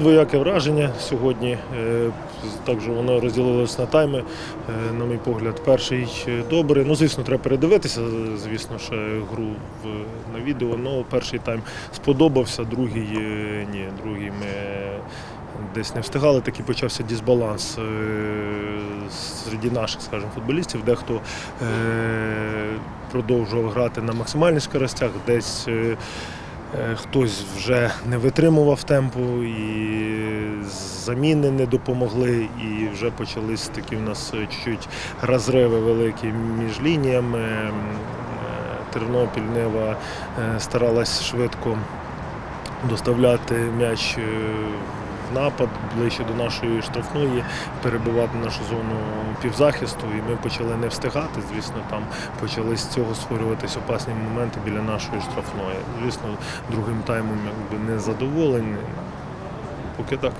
Двояке враження сьогодні. Е, Також воно розділилось на тайми. Е, На мій погляд, перший е, добрий. Ну, звісно, треба передивитися, звісно, ще гру на відео. Ну, перший тайм сподобався, другий ні. Другий ми десь не встигали. Такий почався дисбаланс серед наших, скажімо, футболістів. Дехто продовжував грати на максимальних скоростях, десь. Е, Хтось вже не витримував темпу, і заміни не допомогли, і вже почались такі в нас е, чуть-чуть розриви великі між лініями. Е, Тернопіль Нева старалась швидко доставляти м'яч напад ближче до нашої штрафної, перебивати нашу зону півзахисту, і ми почали не встигати. Звісно, там почали з цього створюватись опасні моменти біля нашої штрафної. Звісно, другим таймом якби не задоволені. Поки так.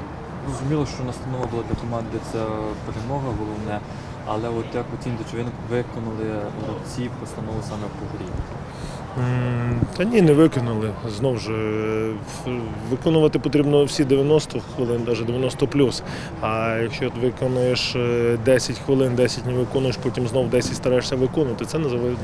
Зрозуміло, що настанова була для команди це перемога головне, але от як оцінити, чи ви виконали гравці постанову саме по грі? Та ні, не виконали. Знову ж е, виконувати потрібно всі 90 хвилин, навіть 90 плюс. А якщо ти виконуєш е, 10 хвилин, 10 не виконуєш, потім знов 10 стараєшся виконувати, це називає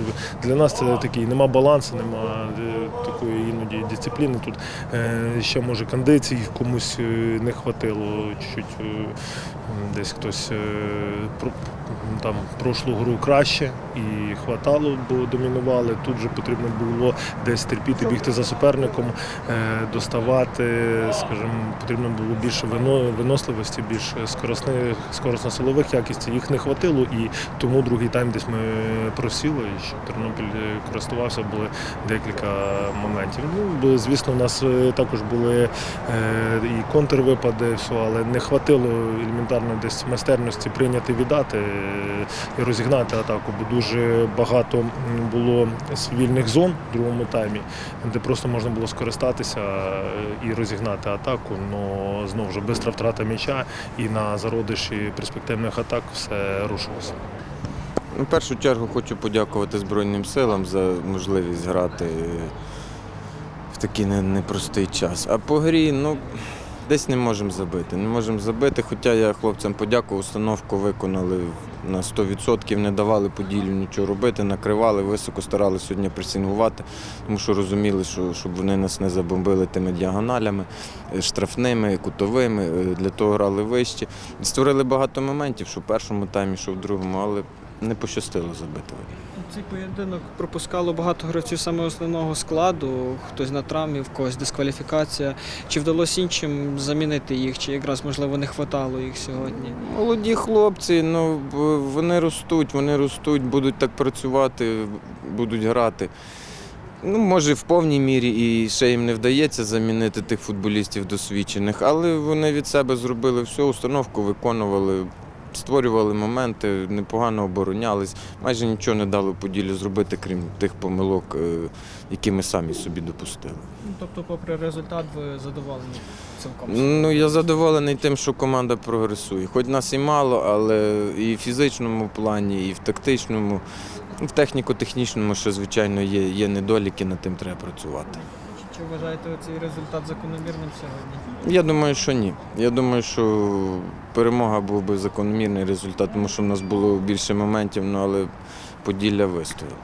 для нас це такий нема балансу, нема е, такої іноді дисципліни. Тут е, ще може кондицій комусь е, не хватило. Чуть-чуть е, десь хтось там прошлу гру краще і хватало, бо домінували. Тут же потрібно було десь терпіти, бігти за суперником, доставати, скажімо, потрібно було більше вино- виносливості, більше скоросних, скоросно-силових якостей. Їх не хватило, і тому другий тайм десь ми просіли, і що Тернопіль користувався, були декілька моментів. Ну, звісно, у нас е, також були е, і контрвипади, але не хватило елементарно десь майстерності прийняти, віддати е, і розігнати атаку, бо дуже багато було вільних зон в другому таймі, де просто можна було скористатися і розігнати атаку. але знову ж швидка втрата м'яча і на зародиші перспективних атак все рушилося. Ну, В першу чергу хочу подякувати Збройним силам за можливість грати такий не- непростий час. А по грі, ну, десь не можемо забити. Не можемо забити, хоча я хлопцям подякував, установку виконали на 100%, не давали поділю нічого робити, накривали, високо старалися сьогодні пресінгувати, тому що розуміли, що, щоб вони нас не забомбили тими діагоналями, е, штрафними, кутовими, е, для того грали вище. Створили багато моментів, що в першому таймі, що в другому, але не пощастило забити. Цей поєдинок пропускало багато гравців саме основного складу, хтось на травмі, в когось дискваліфікація. Чи вдалося іншим замінити їх, чи якраз можливо не хватало їх сьогодні? Молоді хлопці, ну вони ростуть, вони ростуть, будуть так працювати, будуть грати. Ну, може, в повній мірі і ще їм не вдається замінити тих футболістів досвідчених, але вони від себе зробили всю установку, виконували, створювали моменти, непогано оборонялись, майже нічого не дало поділі зробити, крім тих помилок, е, які ми самі собі допустили. Тобто, попри результат, ви задоволені цілком? Ну, я задоволений тим, що команда прогресує. Хоч нас і мало, але і в фізичному плані, і в тактичному, і в техніко-технічному, що, звичайно, є, є недоліки, над тим треба працювати. Чи вважаєте цей результат закономірним сьогодні? Я думаю, що ні. Я думаю, що перемога був би закономірний результат, тому що в нас було більше моментів, ну, але Поділля вистояло.